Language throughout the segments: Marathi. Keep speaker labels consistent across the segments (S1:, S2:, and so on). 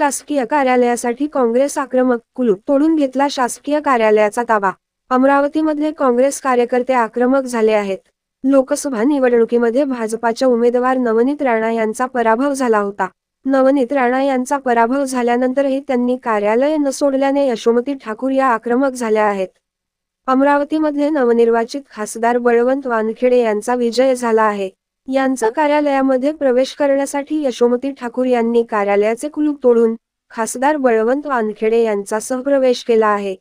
S1: शासकीय कार्यालयासाठी काँग्रेस आक्रमक कुलूप तोडून घेतला शासकीय कार्यालयाचा ताबा. अमरावतीमध्ये काँग्रेस कार्यकर्ते आक्रमक झाले आहेत. लोकसभा निवडणुकीमध्ये भाजपाच्या उमेदवार नवनीत राणा यांचा पराभव झाला होता. नवनीत राणा यांचा पराभव झाल्यानंतरही त्यांनी कार्यालय न सोडल्याने यशोमती ठाकूर या आक्रमक झाल्या आहेत. अमरावतीमध्ये नवनिर्वाचित खासदार बळवंत वानखेडे यांचा विजय झाला आहे. यांचा कार्यालयामध्ये प्रवेश करण्यासाठी यशोमती ठाकूर यांनी कार्यालयाचे कुलूप तोडून खासदार बळवंत वानखेडे यांचा सहप्रवेश केला आहे.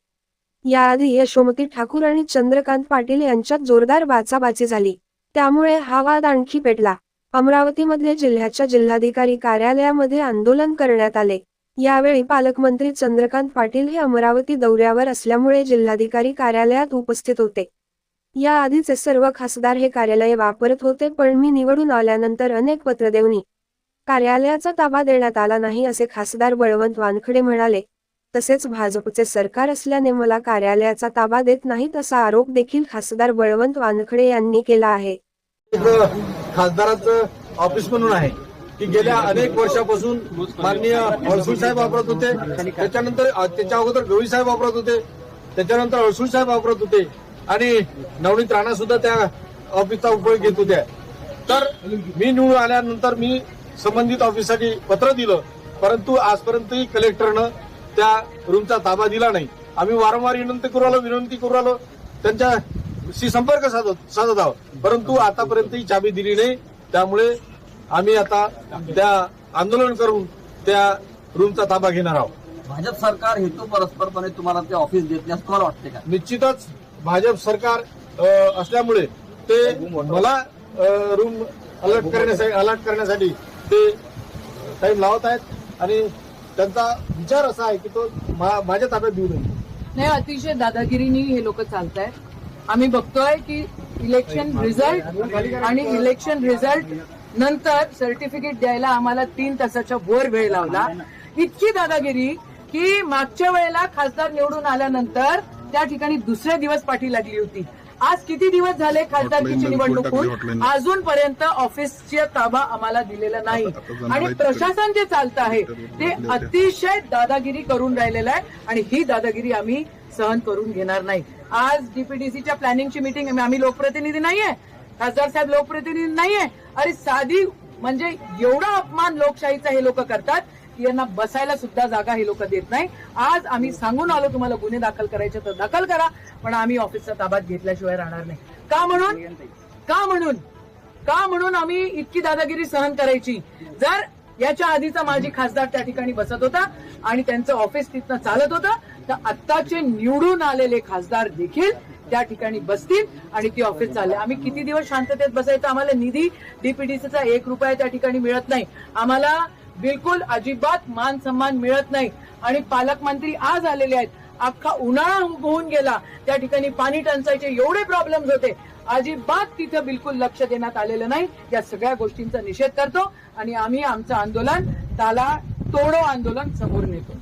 S1: याआधी यशोमती ठाकूर आणि चंद्रकांत पाटील यांच्यात जोरदार बाचाबाची झाली. त्यामुळे हा वाद आणखी पेटला. अमरावतीमध्ये जिल्ह्याच्या जिल्हाधिकारी कार्यालयामध्ये आंदोलन करण्यात आले. यावेळी पालकमंत्री चंद्रकांत पाटील हे अमरावती दौऱ्यावर असल्यामुळे जिल्हाधिकारी कार्यालयात उपस्थित होते. याआधीचे सर्व खासदार हे कार्यालय वापरत होते पण मी निवडून आल्यानंतर अनेक पत्र पत्रदेवनी कार्यालयाचा ताबा देण्यात आला नाही असे खासदार बळवंत वानखडे म्हणाले. तसेच भाजपचे सरकार असल्याने मला कार्यालयाचा ताबा देत नाहीत असा आरोप देखील खासदार बळवंत वानखडे यांनी केला आहे.
S2: एक खासदाराचं ऑफिस म्हणून आहे की गेल्या अनेक वर्षापासून माननीय अळसूळ साहेब वापरत होते त्याच्यानंतर त्याच्या अगोदर गवळी साहेब वापरत होते त्याच्यानंतर अळसूळ साहेब वापरत होते आणि नवनीत राणा सुद्धा त्या ऑफिसचा उपयोग घेत होत्या. तर मी निवडून आल्यानंतर मी संबंधित ऑफिससाठी पत्र दिलं. परंतु आजपर्यंतही कलेक्टरनं त्या रूमचा ताबा दिला नाही. आम्ही वारंवार विनंती करू आलो विनंती करू आलो त्यांच्याशी संपर्क साधत साधत आहोत. परंतु आतापर्यंत ही चाबी दिली नाही. त्यामुळे आम्ही आता त्या आंदोलन करून त्या रूमचा ताबा घेणार आहोत.
S3: भाजप सरकार हेतू परस्परपणे तुम्हाला ते ऑफिस देत नाही असं तुम्हाला वाटते का?
S2: निश्चितच भाजप सरकार असल्यामुळे ते मला रूम अलर्ट करण्यासाठी अलर्ट करण्यासाठी ते टाइम लावत आहेत. आणि त्यांचा विचार असा आहे की तो मा- माझ्या ताब्यात देऊ नये.
S4: नाही अतिशय दादागिरीनी हे लोक चालत आहेत आम्ही बघतोय की इलेक्शन रिझल्ट आणि इलेक्शन रिझल्ट नंतर सर्टिफिकेट द्यायला आम्हाला तीन तासाच्या वर वेळ लावला. इतकी दादागिरी की मागच्या वेळेला खासदार निवडून आल्यानंतर त्या ठिकाणी दुसरे दिवस पाठी लागली होती. आज किती दिवस झाले खासदारकीची निवडणूक होऊन अजूनपर्यंत ऑफिसचा ताबा आम्हाला दिलेला नाही. आणि प्रशासन जे चालतं आहे ते अतिशय दादागिरी करून राहिलेलं आहे आणि ही दादागिरी आम्ही सहन करून घेणार नाही. आज डीपीडीसीच्या प्लॅनिंगची मिटिंग आम्ही लोकप्रतिनिधी नाहीये खासदार साहेब लोकप्रतिनिधी नाहीये अरे साधी म्हणजे एवढा अपमान लोकशाहीचा हे लोक करतात. यांना बसायला सुद्धा जागा हे लोक देत नाही. आज आम्ही सांगून आलो तुम्हाला गुन्हे दाखल करायचे तर दाखल करा पण आम्ही ऑफिसचा ताब्यात घेतल्याशिवाय राहणार नाही. का म्हणून? का म्हणून? का म्हणून आम्ही इतकी दादागिरी सहन करायची? जर याच्या आधीचा माजी खासदार त्या ठिकाणी बसत होता आणि त्यांचं ऑफिस तिथनं चालत होतं तर आत्ताचे निवडून आलेले खासदार देखील त्या ठिकाणी बसतील आणि ती ऑफिस चालले. आम्ही किती दिवस शांततेत बसायचं? आम्हाला निधी डीपीडीसीचा एक रुपया त्या ठिकाणी मिळत नाही. आम्हाला बिलकुल अजिबात मान सन्मान मिळत नाही. आणि पालकमंत्री आज आलेले आहेत. अख्खा उन्हाळा होऊन गेला. त्या ठिकाणी पाणी टंचाईचे एवढे प्रॉब्लेम्स होते. अजिबात तिथं बिलकुल लक्ष देण्यात आलेलं नाही. या सगळ्या गोष्टींचा निषेध करतो. आणि आम्ही आमचं आंदोलन त्याला तोडो आंदोलन समोर नेतो.